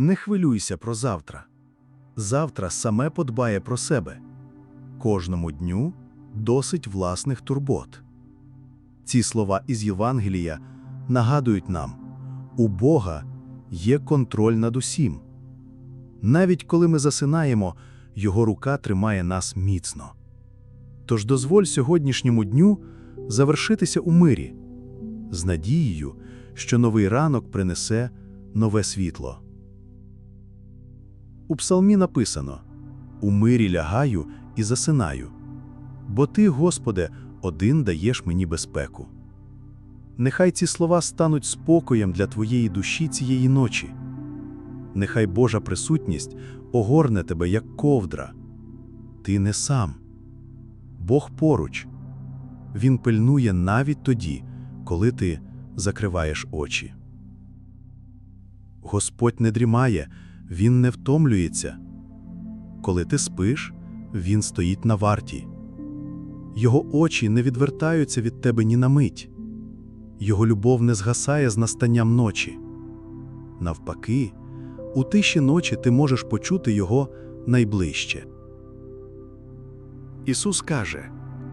Не хвилюйся про завтра. Завтра саме подбає про себе. Кожному дню досить власних турбот. Ці слова із Євангелія нагадують нам: у Бога є контроль над усім. Навіть коли ми засинаємо, Його рука тримає нас міцно. Тож дозволь сьогоднішньому дню завершитися у мирі, з надією, що новий ранок принесе нове світло. У псалмі написано: У мирі лягаю і засинаю, бо Ти, Господи, один даєш мені безпеку. Нехай ці слова стануть спокоєм для твоєї душі цієї ночі. Нехай Божа присутність огорне тебе, як ковдра. Ти не сам. Бог поруч. Він пильнує навіть тоді, коли ти закриваєш очі. Господь не дрімає, Він не втомлюється. Коли ти спиш, Він стоїть на варті. Його очі не відвертаються від тебе ні на мить. Його любов не згасає з настанням ночі. Навпаки, у тиші ночі ти можеш почути Його найближче. Ісус каже: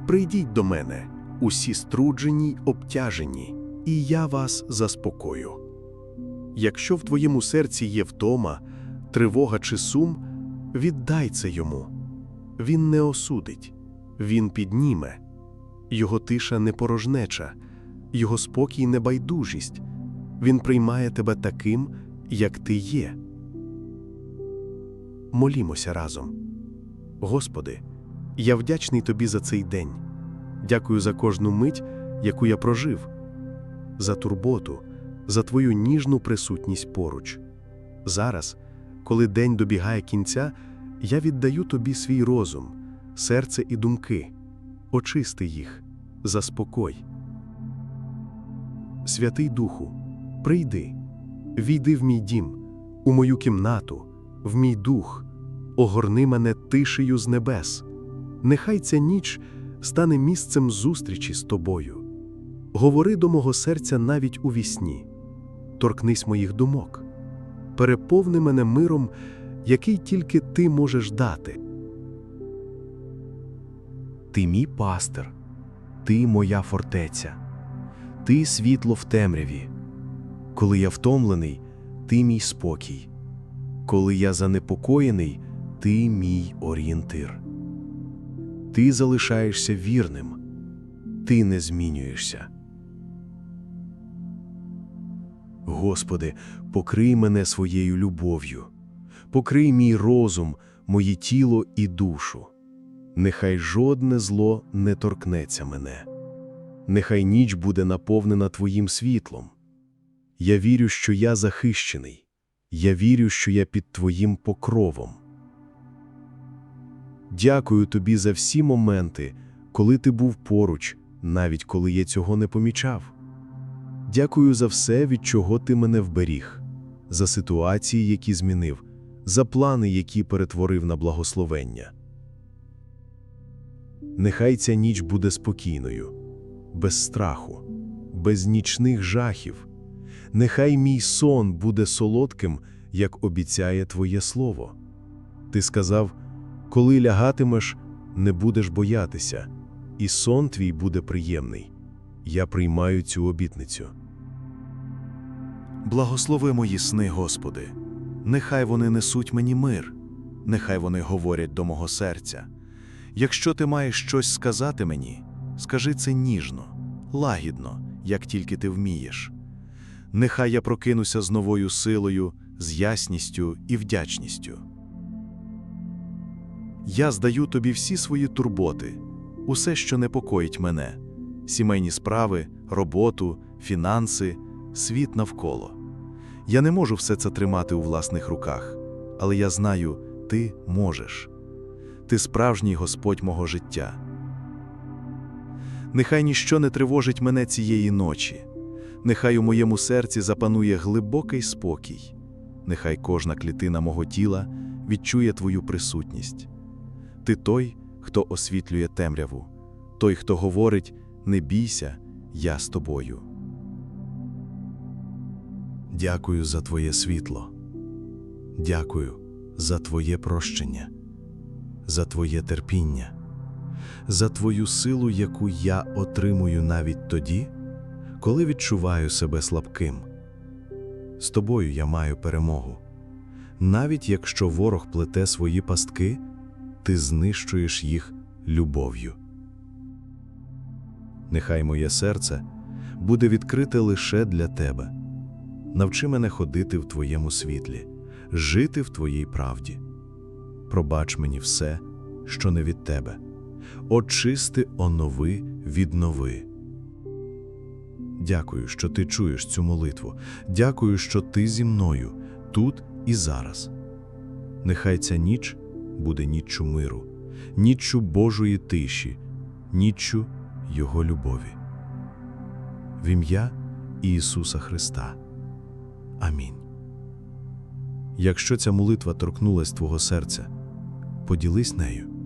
Прийдіть до мене, усі струджені й обтяжені, і я вас заспокою. Якщо в твоєму серці є втома, тривога чи сум, віддай це йому. Він не осудить, він підніме. Його тиша не порожнеча, його спокій не байдужість. Він приймає тебе таким, як ти є. Молімося разом. Господи, я вдячний тобі за цей день. Дякую за кожну мить, яку я прожив, за турботу, за твою ніжну присутність поруч. Зараз, коли день добігає кінця, я віддаю тобі свій розум, серце і думки, очисти їх, заспокой. Святий Духу, прийди, війди в мій дім, у мою кімнату, в мій дух, огорни мене тишею з небес. Нехай ця ніч стане місцем зустрічі з тобою. Говори до мого серця навіть у вісні, торкнись моїх думок, переповни мене миром, який тільки ти можеш дати. Ти мій пастир, ти моя фортеця, ти світло в темряві. Коли я втомлений, ти мій спокій. Коли я занепокоєний, ти мій орієнтир. Ти залишаєшся вірним, ти не змінюєшся. Господи, покрий мене своєю любов'ю, покрий мій розум, моє тіло і душу. Нехай жодне зло не торкнеться мене. Нехай ніч буде наповнена Твоїм світлом. Я вірю, що я захищений. Я вірю, що я під Твоїм покровом. Дякую тобі за всі моменти, коли ти був поруч, навіть коли я цього не помічав. Дякую за все, від чого ти мене вберіг, за ситуації, які змінив, за плани, які перетворив на благословення. Нехай ця ніч буде спокійною, без страху, без нічних жахів. Нехай мій сон буде солодким, як обіцяє Твоє Слово. Ти сказав, коли лягатимеш, не будеш боятися, і сон твій буде приємний. Я приймаю цю обітницю. Благослови мої сни, Господи, нехай вони несуть мені мир, нехай вони говорять до мого серця. Якщо ти маєш щось сказати мені, скажи це ніжно, лагідно, як тільки ти вмієш. Нехай я прокинуся з новою силою, з ясністю і вдячністю. Я здаю тобі всі свої турботи, усе, що непокоїть мене, сімейні справи, роботу, фінанси, світ навколо. Я не можу все це тримати у власних руках, але я знаю, ти можеш. Ти справжній Господь мого життя. Нехай ніщо не тривожить мене цієї ночі, нехай у моєму серці запанує глибокий спокій, нехай кожна клітина мого тіла відчує твою присутність. Ти той, хто освітлює темряву, той, хто говорить: не бійся, я з тобою. Дякую за твоє світло. Дякую за Твоє прощення, за Твоє терпіння, за Твою силу, яку я отримую навіть тоді, коли відчуваю себе слабким. З тобою я маю перемогу. Навіть якщо ворог плете свої пастки, ти знищуєш їх любов'ю. Нехай моє серце буде відкрите лише для тебе. Навчи мене ходити в твоєму світлі, жити в твоїй правді. Пробач мені все, що не від тебе. Очисти, онови, віднови. Дякую, що ти чуєш цю молитву. Дякую, що ти зі мною, тут і зараз. Нехай ця ніч буде ніччю миру, ніччю Божої тиші, ніччю Його любові. В ім'я Ісуса Христа. Амінь. Якщо ця молитва торкнулась твого серця, поділись нею.